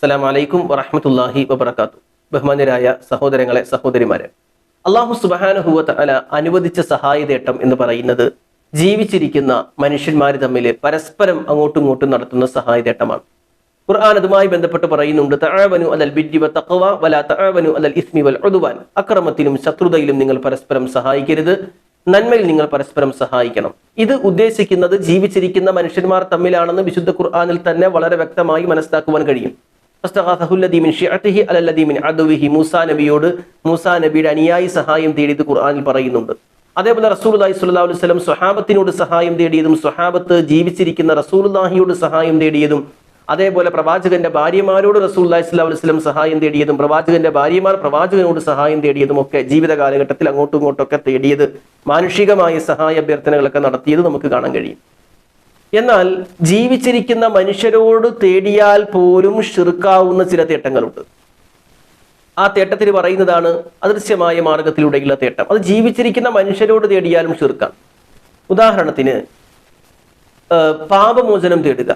അസ്സലാമു വലൈക്കും വറഹമത്തല്ലാഹി വബർക്കാത്തു ബഹുമാന്യരായ സഹോദരങ്ങളെ സഹോദരിമാരെ അള്ളാഹു സുബാനുഹൂവത്ത് അല അനുവദിച്ച സഹായതേട്ടം എന്ന് പറയുന്നത് ജീവിച്ചിരിക്കുന്ന മനുഷ്യന്മാർ തമ്മിൽ പരസ്പരം അങ്ങോട്ടും ഇങ്ങോട്ടും നടത്തുന്ന സഹായതേട്ടമാണ്. ഖുർആൻ അതുമായി ബന്ധപ്പെട്ട് പറയുന്നുണ്ട് തഅവനു അലൽ ബിദ്ദി തക്കവ വല തഅവനു അലൽ ഇസ്മി വൽ ഉദ്വാൻ. അക്രമത്തിലും ശത്രുതയിലും നിങ്ങൾ പരസ്പരം സഹായിക്കരുത്. നന്മയിൽ നിങ്ങൾ പരസ്പരം സഹായിക്കണം. ഇത് ഉദ്ദേശിക്കുന്നത് ജീവിച്ചിരിക്കുന്ന മനുഷ്യന്മാർ തമ്മിലാണെന്ന് വിശുദ്ധ ഖുർആാനിൽ തന്നെ വളരെ വ്യക്തമായി മനസ്സിലാക്കുവാൻ കഴിയും. മൂസാ നബിയോട് മൂസാ നബിയുടെ അനുയായി സഹായം തേടിയത് ഖുർആാനിൽ പറയുന്നുണ്ട്. അതേപോലെ റസൂലുള്ളാഹി സ്വല്ലല്ലാഹു അലൈഹി വസല്ലം സ്വഹാബത്തിനോട് സഹായം തേടിയതും സ്വഹാബത്ത് ജീവിച്ചിരിക്കുന്ന റസൂലുള്ളാഹിയോട് സഹായം തേടിയതും അതേപോലെ പ്രവാചകന്റെ ഭാര്യമാരോട് റസൂലുള്ളാഹി സ്വല്ലല്ലാഹു അലൈഹി വസല്ലം സഹായം തേടിയതും പ്രവാചകന്റെ ഭാര്യമാർ പ്രവാചകനോട് സഹായം തേടിയതും ഒക്കെ ജീവിത കാലഘട്ടത്തിൽ അങ്ങോട്ടും ഇങ്ങോട്ടൊക്കെ തേടിയത് മാനുഷികമായ സഹായ അഭ്യർത്ഥനകളൊക്കെ നടത്തിയത് നമുക്ക് കാണാൻ കഴിയും. എന്നാൽ ജീവിച്ചിരിക്കുന്ന മനുഷ്യരോട് തേടിയാൽ പോലും ഷിർക്കാവുന്ന ചില തേട്ടങ്ങളുണ്ട്. ആ തേട്ടത്തിൽ പറയുന്നതാണ് അദൃശ്യമായ മാർഗത്തിലൂടെയുള്ള തേട്ടം. അത് ജീവിച്ചിരിക്കുന്ന മനുഷ്യരോട് തേടിയാലും ഷിർക്കാം ഉദാഹരണത്തിന് പാപമോചനം തേടുക.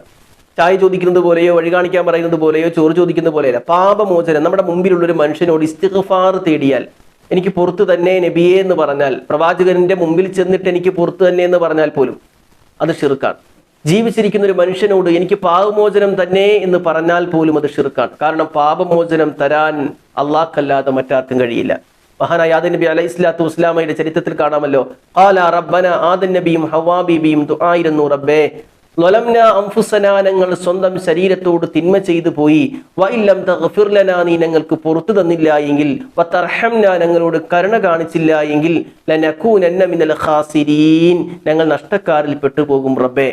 ചായ ചോദിക്കുന്നത് പോലെയോ വഴി കാണിക്കാൻ പറയുന്നത് പോലെയോ ചോറ് ചോദിക്കുന്നത് പോലെയല്ല. പാപമോചനം നമ്മുടെ മുമ്പിലുള്ള ഒരു മനുഷ്യനോട് ഇസ്തിഗ്ഫാർ തേടിയാൽ എനിക്ക് പുറത്ത് തന്നെ നബിയെ എന്ന് പറഞ്ഞാൽ പ്രവാചകന്റെ മുമ്പിൽ ചെന്നിട്ട് എനിക്ക് പുറത്ത് തന്നെ എന്ന് പറഞ്ഞാൽ പോലും അത് ഷിർക്കാണ് ജീവിച്ചിരിക്കുന്ന ഒരു മനുഷ്യനോട് എനിക്ക് പാപമോചനം തന്നെ എന്ന് പറഞ്ഞാൽ പോലും അത് ഷിർക്കാണ്. കാരണം പാപമോചനം തരാൻ അള്ളാഹ്ക്കല്ലാതെ മറ്റാർക്കും കഴിയില്ല. മഹാനായ ആദൻ നബി അലൈഹി സ്വലാത്തു വസ്ലാമയുടെ ചരിത്രത്തിൽ കാണാമല്ലോ. നബിയും ദുആയിരുന്നു റബ്ബേ. ഞങ്ങൾ സ്വന്തം ശരീരത്തോട് തിന്മ ചെയ്തു പോയി. വൈലം തഗ്ഫിർ ലനാ നീ ഞങ്ങൾക്ക് പുറത്തു തന്നില്ല എങ്കിൽ ഞങ്ങളോട് കരുണ കാണിച്ചില്ല എങ്കിൽ മിനൽ ഖാസിരീൻ. ഞങ്ങൾ നഷ്ടക്കാരിൽ പെട്ടുപോകും റബ്ബേ.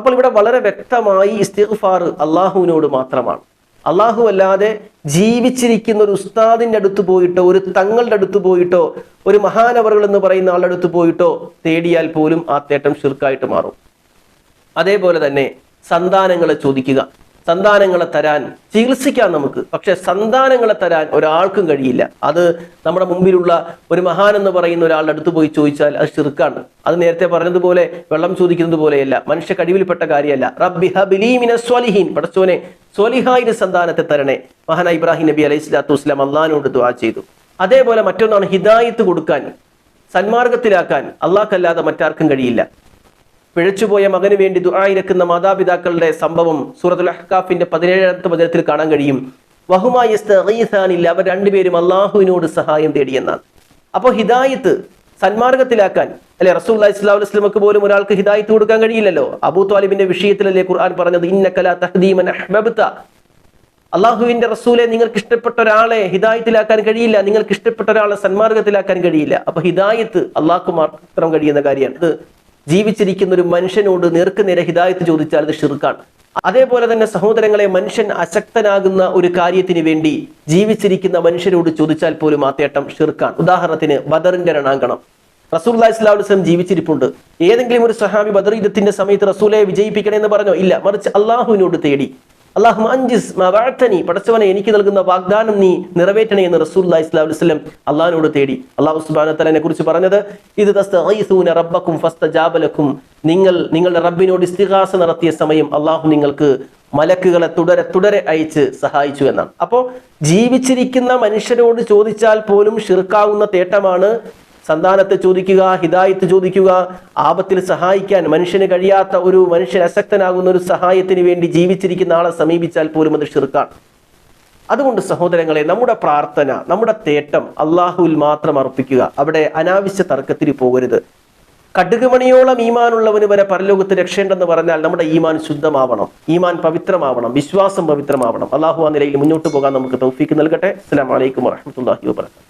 അപ്പോൾ ഇവിടെ വളരെ വ്യക്തമായി ഇസ്തിഗ്ഫാർ അള്ളാഹുവിനോട് മാത്രമാണ്. അള്ളാഹു അല്ലാതെ ജീവിച്ചിരിക്കുന്ന ഒരു ഉസ്താദിന്റെ അടുത്ത് പോയിട്ടോ ഒരു തങ്ങളുടെ അടുത്ത് പോയിട്ടോ ഒരു മഹാനവറുകൾ എന്ന് പറയുന്ന ആളുടെ അടുത്ത് പോയിട്ടോ തേടിയാൽ പോലും ആ തേട്ടം ഷിർക്കായിട്ട് മാറും. അതേപോലെ തന്നെ സന്താനങ്ങളെ ചോദിക്കുക. സന്താനങ്ങളെ തരാൻ ചികിത്സിക്കാം നമുക്ക്. പക്ഷെ സന്താനങ്ങളെ തരാൻ ഒരാൾക്കും കഴിയില്ല. അത് നമ്മുടെ മുമ്പിലുള്ള ഒരു മഹാൻ എന്ന് പറയുന്ന ഒരാളുടെ അടുത്ത് പോയി ചോദിച്ചാൽ അത് ചെറുക്കാണ്. അത് നേരത്തെ പറഞ്ഞതുപോലെ വെള്ളം ചോദിക്കുന്നത് പോലെയല്ല മനുഷ്യ കഴിവിൽപ്പെട്ട കാര്യമല്ല. റബ്ബി ഹബിലീ സ്വലിഹീൻ. പടച്ചോനെ സ്വലിഹായിന് സന്താനത്തെ തരണേ. മഹാന ഇബ്രാഹിം നബി അലൈഹി സ്വലാത്തു വസ്ലാം അള്ളഹാനോട് ദുആ ചെയ്തു. അതേപോലെ മറ്റൊന്നാണ് ഹിദായത്ത് കൊടുക്കാൻ സന്മാർഗത്തിലാക്കാൻ. അള്ളാഹ്ക്കല്ലാതെ മറ്റാർക്കും കഴിയില്ല. പിഴച്ചുപോയ മകന് വേണ്ടി ദുആയിരക്കുന്ന മാതാപിതാക്കളുടെ സംഭവം സൂറത്തുൽ അഹ്കാഫിന്റെ പതിനേഴാമത്തെ വചനത്തിൽ കാണാൻ കഴിയും. വഹുമായി അവർ രണ്ടുപേരും അള്ളാഹുവിനോട് സഹായം തേടിയെന്നാണ്. അപ്പോൾ ഹിദായത്ത് സന്മാർഗത്തിലാക്കാൻ അല്ലെ റസൂൽ ഇസ്ലാം വസ്ലമക്ക് പോലും ഒരാൾക്ക് ഹിദായത്ത് കൊടുക്കാൻ കഴിയില്ലല്ലോ? അബൂ താലിബിന്റെ വിഷയത്തിലല്ലേ ഖുർആൻ പറഞ്ഞത്? ഇന്നക്കല തഹദീമൻ അഹ്ബബ്ത. അള്ളാഹുവിന്റെ റസൂലെ നിങ്ങൾക്ക് ഇഷ്ടപ്പെട്ട ഒരാളെ ഹിദായത്തിലാക്കാൻ കഴിയില്ല. നിങ്ങൾക്ക് ഇഷ്ടപ്പെട്ട ഒരാളെ സന്മാർഗത്തിലാക്കാൻ കഴിയില്ല. അപ്പൊ ഹിദായത്ത് അള്ളാഹു മാത്രം കഴിയുന്ന കാര്യമാണ്. ഇത് ജീവിച്ചിരിക്കുന്ന ഒരു മനുഷ്യനോട് നേർക്ക് നേരെ ഹിദായത്ത് ചോദിച്ചാൽ അത് ഷിർക്കാണ്. അതേപോലെ തന്നെ സഹോദരങ്ങളെ മനുഷ്യൻ അശക്തനാകുന്ന ഒരു കാര്യത്തിന് വേണ്ടി ജീവിച്ചിരിക്കുന്ന മനുഷ്യരോട് ചോദിച്ചാൽ പോലും ആ തേട്ടം ഷിർക്കാണ്. ഉദാഹരണത്തിന് ബദറിന്റെ രണാങ്കണം. റസൂൽ ഇസ്ലാം ജീവിച്ചിരിപ്പുണ്ട്. ഏതെങ്കിലും ഒരു സഹാബി ബദർ യുദ്ധത്തിന്റെ സമയത്ത് റസൂലെ വിജയിപ്പിക്കണേ എന്ന് പറഞ്ഞോ? ഇല്ല. മറിച്ച് അള്ളാഹുവിനോട് തേടി. അള്ളാഹു അഞ്ചിസ് വാഴ്ത്തനി പടച്ചവനെ എനിക്ക് നൽകുന്ന വാഗ്ദാനം നീ നിറവേറ്റണേ എന്ന് റസൂൽ ഇസ്ലാം വസ്ലം അള്ളാഹിനോട് തേടി. അള്ളാഹു സുബാന തലനെ കുറിച്ച് പറഞ്ഞത് ഇത് റബ്ബക്കും റബ്ബക്കും ഫസ്തജാബലക്കും നിങ്ങൾ നിങ്ങളുടെ റബ്ബിനോട് ഇസ്തിഹാസ നടത്തിയ സമയം അള്ളാഹു നിങ്ങൾക്ക് മലക്കുകളെ തുടരെ തുടരെ അയച്ച് സഹായിച്ചു എന്നാണ്. അപ്പോൾ ജീവിച്ചിരിക്കുന്ന മനുഷ്യരോട് ചോദിച്ചാൽ പോലും ഷിർക്കാവുന്ന തേട്ടമാണ് സന്താനത്തെ ചോദിക്കുക ഹിദായത്ത് ചോദിക്കുക ആപത്തിൽ സഹായിക്കാൻ മനുഷ്യന് കഴിയാത്ത ഒരു മനുഷ്യൻ അസക്തനാകുന്ന ഒരു സഹായത്തിന് വേണ്ടി ജീവിച്ചിരിക്കുന്ന ആളെ സമീപിച്ചാൽ പോലും അത് ഷിർക്കാണ്. അതുകൊണ്ട് സഹോദരങ്ങളെ നമ്മുടെ പ്രാർത്ഥന നമ്മുടെ തേട്ടം അള്ളാഹുവിൽ മാത്രം അർപ്പിക്കുക. അവിടെ അനാവശ്യ തർക്കത്തിന് പോകരുത്. കടുകുമണിയോളം ഈമാനുള്ളവന് വരെ പരലോകത്ത് രക്ഷേണ്ടെന്ന് പറഞ്ഞാൽ നമ്മുടെ ഈമാൻ ശുദ്ധമാവണം. ഈമാൻ പവിത്രമാവണം. വിശ്വാസം പവിത്രമാവണം. അള്ളാഹു ആ നിലയിൽ മുന്നോട്ട് പോകാൻ നമുക്ക് തൗഫീക്ക് നൽകട്ടെ. അസ്സലാമു അലൈക്കും വറഹ്മത്തുള്ളാഹി വബറകാതുഹു.